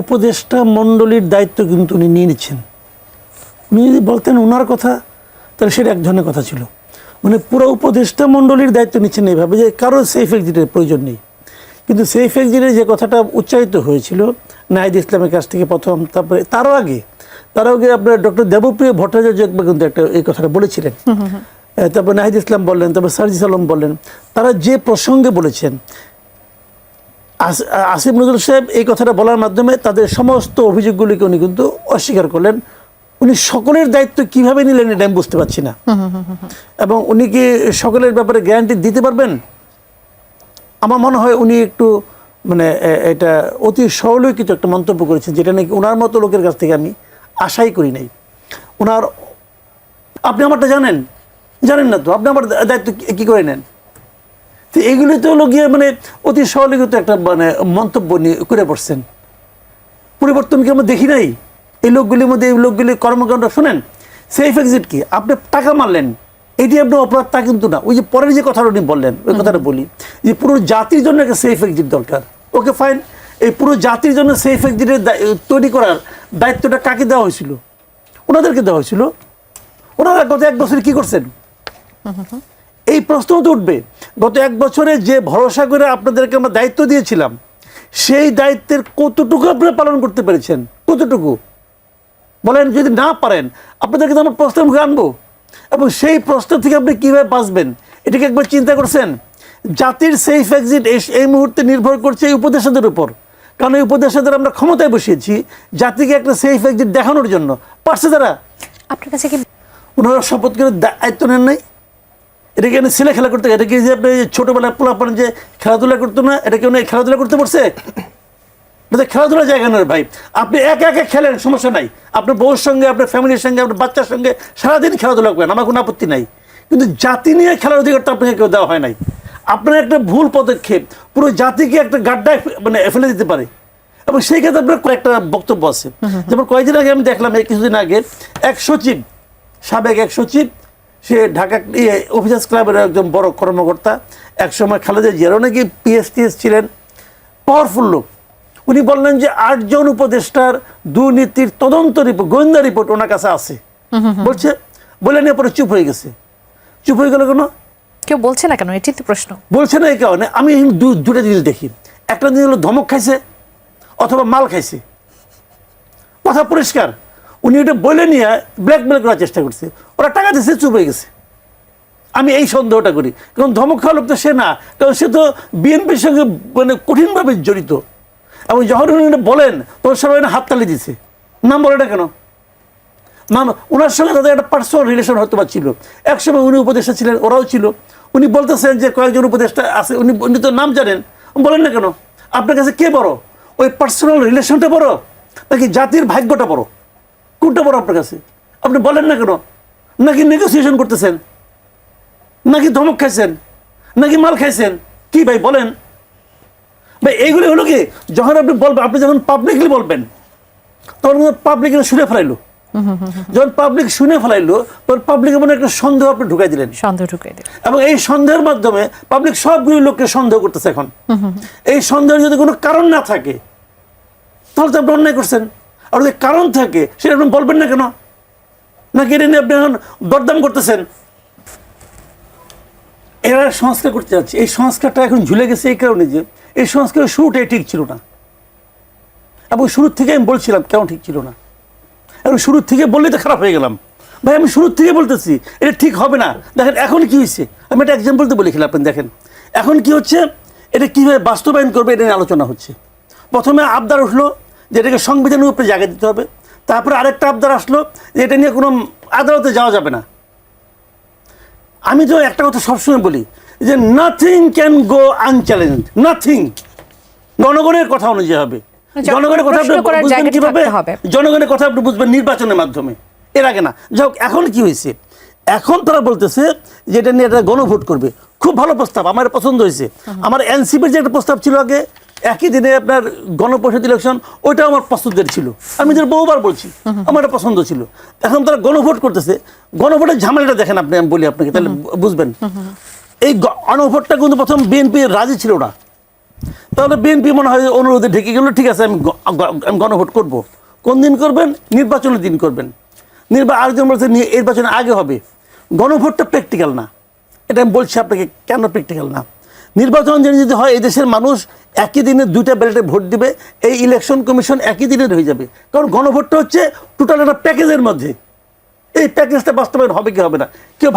উপদেষ্টা মণ্ডলীর দায়িত্ব কিন্তু উনি নিয়ে নিচ্ছেন। উনি যদি বলতেন ওনার কথা তাহলে সেটা এক ধরনের কথা ছিল। মানে পুরো উপদেষ্টা মণ্ডলীর দায়িত্ব নিচ্ছেন এইভাবে যে কারও সেফ এক্সিটের প্রয়োজন নেই। কিন্তু সেফ এক্সিটের যে কথাটা উচ্চারিত হয়েছিল নাহিদ ইসলামের কাছ থেকে প্রথম তারপরে তারও আগে তার আগে আপনার ডক্টর দেবপ্রিয় ভট্টাচার্য একবার কিন্তু একটা এই কথাটা বলেছিলেন। তারপর নাহিদ ইসলাম বললেন তারপর সার্জিস আলম বললেন তারা যে প্রসঙ্গে বলেছেন আসিফ নজরুল সাহেব এই কথাটা বলার মাধ্যমে তাদের সমস্ত অভিযোগগুলিকে উনি কিন্তু অস্বীকার করলেন। উনি সকলের দায়িত্ব কীভাবে নিলেন এটা আমি বুঝতে পারছি না। এবং উনি কি সকলের ব্যাপারে গ্যারান্টি দিতে পারবেন? আমার মনে হয় উনি একটু মানে এটা অতি সরলীকৃত একটা মন্তব্য করেছেন, যেটা নাকি ওনার মতো লোকের কাছ থেকে আমি আশাই করি নাই। ওনার, আপনি আমারটা জানেন? জানেন না তো? আপনি আমার দায়িত্ব কি- কি করে নেন? তো এগুলি তো হলো গিয়ে মানে অতি সরলীকৃত একটা মানে মন্তব্য নিয়ে করে পড়ছেন পরিবর্তন কি আমরা দেখি নাই? এই লোকগুলির মধ্যে এই লোকগুলির কর্মকাণ্ড শোনেন। সেফ এক্সিট কি? আপনি টাকা মারলেন। এটি আপনার অপরাধ তা কিন্তু না। ওই যে পরের যে কথাটা উনি বললেন ওই কথাটা বলি যে পুরো জাতির জন্য একটা সেফ এক্সিট দরকার। ওকে ফাইন এই পুরো জাতির জন্য সেফ এক্সিটের তৈরি করার দায়িত্বটা কাকে দেওয়া হয়েছিল? ওনাদেরকে দেওয়া হয়েছিল। ওনারা গত এক বছরে কি করছেন? এই প্রশ্ন তো উঠবে। গত এক বছরে যে ভরসা করে আপনাদেরকে আমরা দায়িত্ব দিয়েছিলাম সেই দায়িত্বের কতটুকু আপনারা পালন করতে পেরেছেন? কতটুকু? বলেন যদি না পারেন আপনাদেরকে তো আমরা প্রশ্নের মুখে আনব। এবং সেই প্রশ্ন থেকে আপনি কীভাবে বাঁচবেন এটাকে একবার চিন্তা করছেন? জাতির সেফ এক্সিট এই মুহূর্তে নির্ভর করছে এই উপদেশাদের উপর। কারণ এই উপদেশাদের আমরা ক্ষমতায় বসিয়েছি জাতিকে একটা সেফ এক্সিট দেখানোর জন্য। পারছে তারা? আপনার কাছে কি ওনারা শপথ করে দায়িত্ব নেন নাই? এটা কি ছেলে খেলা করতে এটা কি যে আপনি ছোটোবেলায় পোলাপান যে খেলাধুলা করতো না? এটা কি উনি খেলাধুলা করতে পারছে? এটা তো খেলাধুলার জায়গা নয় ভাই। আপনি একা একা খেলেন সমস্যা নাই। আপনার বউর সঙ্গে আপনার ফ্যামিলির সঙ্গে আপনার বাচ্চার সঙ্গে সারাদিন খেলাধুলা করেন আমার কোনো আপত্তি নাই। কিন্তু জাতি নিয়ে খেলার অধিকারটা আপনাকে কেউ দেওয়া হয় নাই। আপনার একটা ভুল পদক্ষেপ পুরো জাতিকে একটা গাড্ডায় মানে ফেলে দিতে পারে। এবং সেই ক্ষেত্রে আপনার কয়েকটা বক্তব্য আছে। যেমন কয়েকদিন আগে আমি দেখলাম এই কিছুদিন আগে এক সচিব সাবেক এক সচিব সে ঢাকা অফিসার্স ক্লাবের একজন বড় কর্মকর্তা একসময় খালেদা জিয়ারও নাকি পিএসটিএস ছিলেন পাওয়ারফুল লোক। উনি বললেন যে আটজন উপদেষ্টার দুর্নীতির তদন্ত রিপোর্ট গোয়েন্দা রিপোর্ট ওনার কাছে আছে। বলছে বলে নিয়ে পরে চুপ হয়ে গেছে। চুপ হয়ে গেল কেন? কেউ বলছে না কেন? এটি তো প্রশ্ন। বলছে না এই কারণে। আমি দুটো জিনিস দেখি। একটা জিনিস হলো ধমক খাইছে অথবা মাল খাইছে। কথা পরিষ্কার। উনি ওটা বলে নিয়ে ব্ল্যাকমেল করার চেষ্টা করছে। ওরা টাকা দিচ্ছে চুপ হয়ে গেছে। আমি এই সন্দেহটা করি। কারণ ধমক খাওয়া লোক তো সে না। কারণ সে তো বিএনপির সঙ্গে মানে কঠিনভাবে জড়িত। এবং যখন উনি বলেন, তখন সবাই হাততালি দিছে। নাম বলে না কেন? নাম ওনার সঙ্গে তাদের একটা পার্সোনাল রিলেশন হয়তো বা ছিল। একসময় উনি উপদেষ্টা ছিলেন, ওরাও ছিল। উনি বলতেছেন যে কয়েকজন উপদেষ্টা আছে, উনি উনি তো নাম জানেন। বলেন না কেন? আপনার কাছে কে বড়? ওই পার্সোনাল রিলেশনটা বড়? নাকি জাতির ভাগ্যটা বড়? কোনটা বড় আপনার কাছে? আপনি বলেন না কেন? নাকি নেগোসিয়েশন করতেছেন? নাকি ধমক খাইছেন? নাকি মাল খাইছেন? কি ভাই বলেন। ভাই এইগুলি হলো কি যখন আপনি বলবেন আপনি যখন পাবলিকলি বলবেন তখন পাবলিক শুনে ফেলাইলো। যখন পাবলিক শুনে ফেলাইলো তখন পাবলিকের মনে একটা সন্দেহ আপনি ঢুকাই দিলেন। সন্দেহ ঢুকিয়ে দিল এবং এই সন্দেহের মাধ্যমে পাবলিক সবগুলি লোককে সন্দেহ করতেছে এখন। এই সন্দেহের যদি কোনো কারণ না থাকে তাহলে তো আপনি অন্যায় করছেন। আর যদি কারণ থাকে, সেটা আপনি বলবেন না কেন? নাকি এটা নিয়ে আপনি এখন দরদাম করতেছেন? এরা সংস্কার করতে যাচ্ছে। এই সংস্কারটা এখন ঝুলে গেছে এই কারণে যে, এই সংস্কারের শুরুটাই ঠিক ছিল না। এবং শুরুর থেকে আমি বলছিলাম, কেন ঠিক ছিল না? এবং শুরুর থেকে বললেই তো খারাপ হয়ে গেলাম। ভাই, আমি শুরুর থেকে বলতেছি, এটা ঠিক হবে না। দেখেন, এখন কি হয়েছে? আমি একটা এক্সাম্পল তো বলে খেলাম আপনি দেখেন। এখন কি হচ্ছে? এটা কীভাবে বাস্তবায়ন করবে, এটা নিয়ে আলোচনা হচ্ছে। প্রথমে আবদার উঠল যে এটাকে সংবিধানের উপরে জায়গা দিতে হবে। তারপরে আরেকটা আবদার আসলো যে এটা নিয়ে কোনো আদালতে যাওয়া যাবে না। আমি তো একটা কথা সবসময় বলি যে nothing can go unchallenge nothing জনগণের কথা অনুযায়ী হবে। জনগণের কথা আপনি বুঝবেন কীভাবে? জনগণের কথা আপনি বুঝবেন নির্বাচনের মাধ্যমে। এর আগে না। যাই হোক এখন কি হয়েছে? এখন তারা বলতেছে যে এটা নিয়ে এটা গণভোট করবে। খুব ভালো প্রস্তাব আমার পছন্দ হয়েছে। আমার এনসিপির যে একটা প্রস্তাব ছিল আগে একই দিনে আপনার গণপরিষদ ইলেকশন ওইটাও আমার পছন্দের ছিল। আমি যেটা বহুবার বলছি আমার এটা পছন্দ ছিল। এখন তারা গণভোট করতেছে গণভোটের ঝামেলাটা দেখেন আপনি আমি বলি আপনাকে তাহলে বুঝবেন। এই গণভোটটা কিন্তু প্রথম বিএনপি রাজি ছিল না। তাহলে বিএনপি মনে হয় অনুরোধে ঢেকে গেল ঠিক আছে আমি আমি গণভোট করব। কোন দিন করবেন? নির্বাচনের দিন করবেন। নির্বা আরেকজন বলছে নির্বাচনের আগে হবে। গণভোটটা প্র্যাকটিক্যাল না। এটা আমি বলছি আপনাকে কেন প্র্যাকটিক্যাল না? নির্বাচন যদি যদি হয়, এই দেশের মানুষ একই দিনে দুইটা ব্যালেটে ভোট দিবে, এই ইলেকশন কমিশন একই দিনের হয়ে যাবে। কারণ গণভোটটা হচ্ছে টোটাল একটা প্যাকেজের মধ্যে। এই প্যাকেজটা বাস্তবায়ন হবে কি হবে না? কেউ